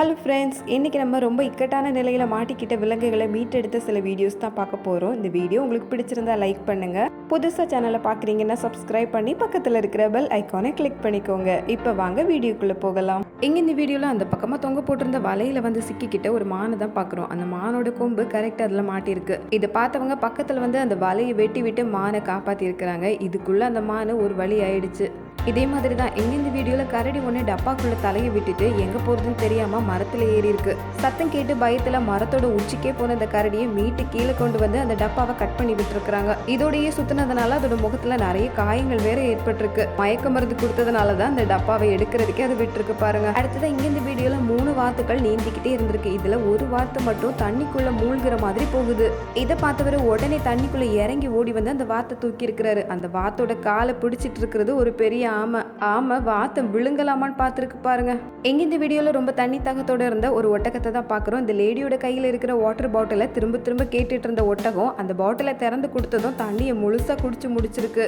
Hello friends இன்றைக்கி நம்ம ரொம்ப இக்கட்டான நிலையில் மாட்டிக்கிட்ட விலங்குகளை மீட்டெடுத்த சில வீடியோஸ் தான் பார்க்க போகிறோம் இந்த வீடியோ உங்களுக்கு பிடிச்சிருந்தா லைக் பண்ணுங்கள் புதுசாக சேனலை பார்க்குறீங்கன்னா சப்ஸ்கிரைப் பண்ணி பக்கத்தில் இருக்கிற பெல் ஐக்கானை கிளிக் பண்ணிக்கோங்க. இப்போ வாங்க வீடியோக்குள்ளே போகலாம். இங்கே இந்த வீடியோவில் அந்த பக்கமாக தொங்க போட்டிருந்த வலையில் வந்து சிக்கிக்கிட்ட ஒரு மானை தான் பார்க்குறோம். அந்த மானோட கொம்பு கரெக்டாக அதில் மாட்டியிருக்கு. இதை பார்த்தவங்க பக்கத்தில் வந்து அந்த வலையை வெட்டி விட்டு மானை காப்பாற்றிருக்கிறாங்க இதுக்குள்ளே அந்த மானை ஒரு வழி ஆயிடுச்சு. இதே மாதிரி தான் எங்க வீடியோவில் கரடி ஒன்று டப்பாக்குள்ளே தலையை விட்டுட்டு எங்கே போகிறதுன்னு தெரியாமல் மரத்தில் ஏறி இருக்கு. சத்தம் கேட்டு பயத்தில் மரத்தோட உச்சிக்கே போன அந்த கரடியை மீட்டு கீழே கொண்டு வந்து அந்த டப்பாவை கட் பண்ணி விட்டுருக்குறாங்க. இதோடையே சுத்தினதுனால அதோட முகத்தில் நிறைய காயங்கள் வேற ஏற்பட்டிருக்கு. மயக்க மருந்து கொடுத்ததுனால தான் அந்த டப்பாவை எடுக்கிறதுக்கே அது விட்டுருக்கு பாருங்க. அடுத்ததான் இங்க இந்த மூணு வாத்துக்கள் நீந்திக்கிட்டே இருந்திருக்கு. இதில் ஒரு வாத்து மட்டும் தண்ணிக்குள்ள மூழ்கிற மாதிரி போகுது. இதை பார்த்தவர் உடனே தண்ணிக்குள்ளே இறங்கி ஓடி வந்து அந்த வாத்தை தூக்கி இருக்கிறாரு அந்த வாத்தோட காலை பிடிச்சிட்டு இருக்கிறது ஒரு பெரிய ஆமை ஆமை வாத்தம் விழுங்கலாமான்னு பார்த்துருக்கு பாருங்க. எங்க இந்த வீடியோவில் ரொம்ப தண்ணி தாகத்தோட இருந்த ஒரு ஒட்டகத்தை தான் பார்க்குறோம். இந்த லேடியோட கையில் இருக்கிற வாட்டர் பாட்டிலை திரும்ப திரும்ப கேட்டுட்டு இருந்த ஒட்டகம் அந்த பாட்டிலை திறந்து கொடுத்ததும் தண்ணியை முழுசாக குடிச்சு முடிச்சிருக்கு.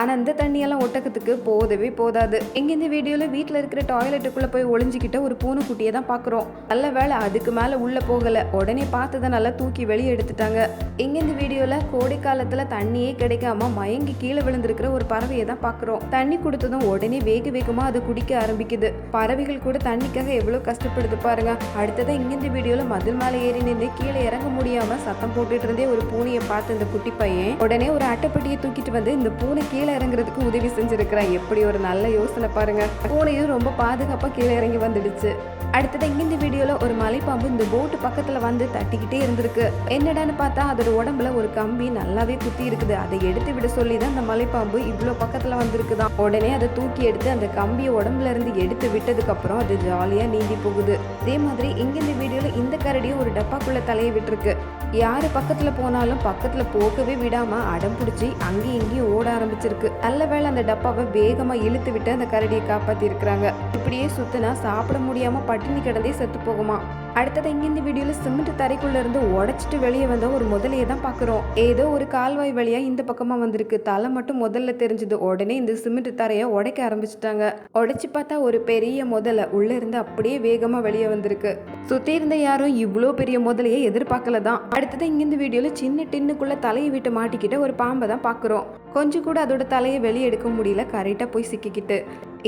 ஆனால் அந்த தண்ணியெல்லாம் ஒட்டகத்துக்கு போதவே போதாது. எங்கே இந்த வீடியோவில் வீட்டில் இருக்கிற டாய்லெட்டுக்குள்ளே போய் ஒளிஞ்சிக்கிட்ட ஒரு பூனைக்குட்டியை தான் பார்க்குறோம் நல்ல வேளை அதுக்கு மேலே உள்ளே போகலை. உடனே பார்த்ததை நல்லா தூக்கி வெளியே எடுத்துட்டாங்க. எங்கே இந்த வீடியோவில் கோடை காலத்தில் தண்ணியே கிடைக்காம மயங்கி கீழே விழுந்திருக்கிற ஒரு பறவையை தான் பார்க்குறோம் தண்ணி கொடுத்ததும் உடனே வேக வேகமாக அது குடிக்க ஆரம்பிக்குது. பறவைகள் கூட தண்ணிக்காக எவ்வளோ கஷ்டப்படுது பாருங்க. அடுத்ததான் இங்க இந்த வீடியோவில் மதில் மேலே ஏறி நின்று கீழே இறங்க முடியாமல் சத்தம் போட்டுட்டு இருந்தே ஒரு பூனையை பார்த்து இந்த குட்டி பையன் உடனே ஒரு அட்டைப்பட்டியை தூக்கிட்டு வந்து இந்த பூனைக்கு கீழே இறங்குறதுக்கு உதவி செஞ்சிருக்கிறா எப்படி ஒரு நல்ல யோசனை பாருங்க. பூனையும் ரொம்ப பாதுகாப்பாக கீழே இறங்கி வந்துடுச்சு. அடுத்தது இந்த வீடியோவில் ஒரு மலைப்பாம்பு இந்த போட்டு பக்கத்தில் வந்து தட்டிக்கிட்டே இருந்திருக்கு. என்னடான்னு பார்த்தா அதோட உடம்புல ஒரு கம்பி நல்லாவே குத்தி இருக்குது. அதை எடுத்து விட சொல்லி தான் அந்த மலைப்பாம்பு இவ்வளோ பக்கத்தில் வந்திருக்குதான் உடனே அதை தூக்கி எடுத்து அந்த கம்பியை உடம்புல இருந்து எடுத்து விட்டதுக்கப்புறம் அது ஜாலியாக நீந்தி போகுது. அதே மாதிரி இங்க இந்த இந்த கரடியும் ஒரு டப்பாக்குள்ளே தலையை விட்டுருக்கு. யார் பக்கத்தில் போனாலும் பக்கத்தில் போகவே விடாமல் அடம் பிடிச்சி அங்கேயும் இங்கேயும் ஓட ஆரம்பிச்சிருக்கு நல்ல வேளை அந்த டப்பாவை வேகமா இழுத்து விட்டு அந்த கரடியை காப்பாத்தி இருக்கிறாங்க இப்படியே சுத்தினா சாப்பிட முடியாம பட்டினி கிடந்தே செத்து போகுமா? அடுத்தது இங்கேருந்து வீடியோவில் சிமெண்ட் தரைக்குள்ள இருந்து உடைச்சிட்டு வெளியே வந்த ஒரு முதலையை தான் பார்க்குறோம். ஏதோ ஒரு கால்வாய் வழியாக இந்த பக்கமாக வந்திருக்கு. தலை மட்டும் முதல்ல தெரிஞ்சது. உடனே இந்த சிமெண்ட் தரையை உடைக்க ஆரம்பிச்சிட்டாங்க. உடைச்சி பார்த்தா ஒரு பெரிய முதலை. உள்ள இருந்து அப்படியே வேகமாக வெளியே வந்திருக்கு. சுற்றி இருந்த யாரும் இவ்வளோ பெரிய முதலையை எதிர்பார்க்கல தான். அடுத்தது இங்கேருந்து வீடியோவில் சின்ன டின்னுக்குள்ள தலையை விட்டு மாட்டிக்கிட்ட ஒரு பாம்பை தான் பார்க்குறோம். கொஞ்சம் கூட அதோட தலையை வெளியே எடுக்க முடியல. கரெக்டாக போய் சிக்கிக்கிட்டு.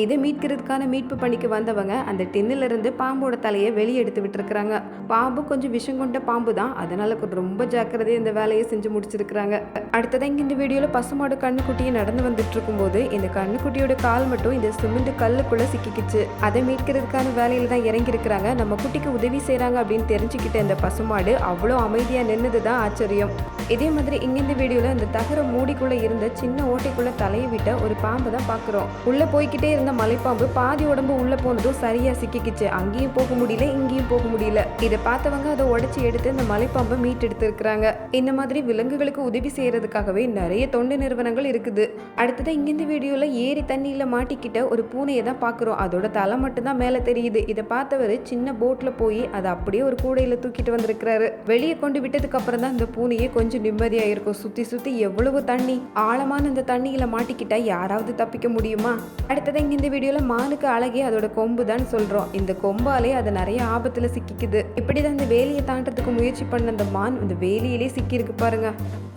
இதை மீட்கிறதுக்கான மீட்பு பணிக்கு வந்தவங்க அந்த டின்னிலிருந்து பாம்போட தலையை வெளியே எடுத்து விட்டுருக்குறாங்க. பாம்பு கொஞ்சம் விஷம் கொண்ட பாம்பு தான் அதனால கொஞ்சம் ரொம்ப ஜாக்கிரதையாக இந்த வேலையை செஞ்சு முடிச்சிருக்கிறாங்க. அடுத்ததான் இங்கே இந்த வீடியோவில் பசுமாடு கண்ணுக்குட்டியை நடந்து வந்துட்டு இருக்கும்போது இந்த கண்ணுக்குட்டியோட கால் மட்டும் இந்த சிமெண்ட் கல்லுக்குள்ளே சிக்கிக்கிச்சு. அதை மீட்கிறதுக்கான வேலையில் தான் இறங்கியிருக்கிறாங்க. நம்ம குட்டிக்கு உதவி செய்கிறாங்க அப்படின்னு தெரிஞ்சுக்கிட்ட இந்த பசுமாடு அவ்வளோ அமைதியாக நின்னது தான் ஆச்சரியம். இதே மாதிரி இங்கே இந்த வீடியோவில் இந்த தகர மூடிக்குள்ளே இருந்த சின்ன ஓட்டைக்குள்ளே தலையை விட்ட ஒரு பாம்பு தான் பார்க்குறோம் உள்ளே போய்கிட்டே இருந்த மலைப்பாம்பு பாதி உடம்பு உள்ள போனதும் சரியா சிக்கிக்கிச்சு. அங்கேயும் போக முடியல இங்கேயும் போக முடியல. இதை பார்த்தவங்க அதை உடைச்சி எடுத்து இந்த மலைப்பாம்பை மீட்டெடுத்து இருக்கிறாங்க இந்த மாதிரி விலங்குகளுக்கு உதவி செய்யறதுக்காகவே நிறைய தொண்டு நிறுவனங்கள் இருக்குது. அடுத்ததான் இங்கிருந்து இந்த வீடியோல ஏரி தண்ணியில மாட்டிக்கிட்ட ஒரு பூனையை தான் பார்க்குறோம். அதோட தலை மட்டும் தான் மேலே தெரியுது. இதை பார்த்தவர் சின்ன போட்ல போய் அதை அப்படியே ஒரு கூடையில தூக்கிட்டு வந்திருக்கிறாரு. வெளியே கொண்டு விட்டதுக்கு அப்புறம் தான் இந்த பூனையே கொஞ்சம் நிம்மதியாக இருக்கும் சுத்தி சுற்றி எவ்வளவு தண்ணி ஆழமான இந்த தண்ணியில் மாட்டிக்கிட்டா யாராவது தப்பிக்க முடியுமா? அடுத்தது நாங்கள் இந்த வீடியோவில் மானுக்கு அழகே அதோட கொம்பு தான் சொல்கிறோம் இந்த கொம்பாலே அது நிறைய ஆபத்தில் சிக்கிக்குது. இப்படி தான் இந்த வேலியை தாண்டறதுக்கு முயற்சி பண்ண அந்த மான் இந்த வேலியிலே சிக்கியிருக்கு பாருங்க.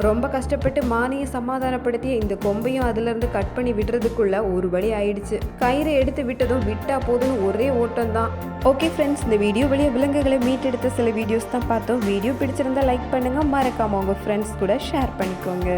ரொம்ப கஷ்டப்பட்டு மானையை சமாதானப்படுத்திய இந்த கொம்பையும் அதுலேருந்து கட் பண்ணி விடுறதுக்குள்ள ஒரு வழி ஆயிடுச்சு. கயிறை எடுத்து விட்டதும் விட்டா போதும் ஒரே ஓட்டம் தான் ஓகே ஃப்ரெண்ட்ஸ் இந்த வீடியோ வழியாக விலங்குகளை மீட்டெடுத்த சில வீடியோஸ் தான் பார்த்தோம். வீடியோ பிடிச்சிருந்தா லைக் பண்ணுங்க. மறக்காம உங்க ஃப்ரெண்ட்ஸ் கூட ஷேர் பண்ணிக்கோங்க.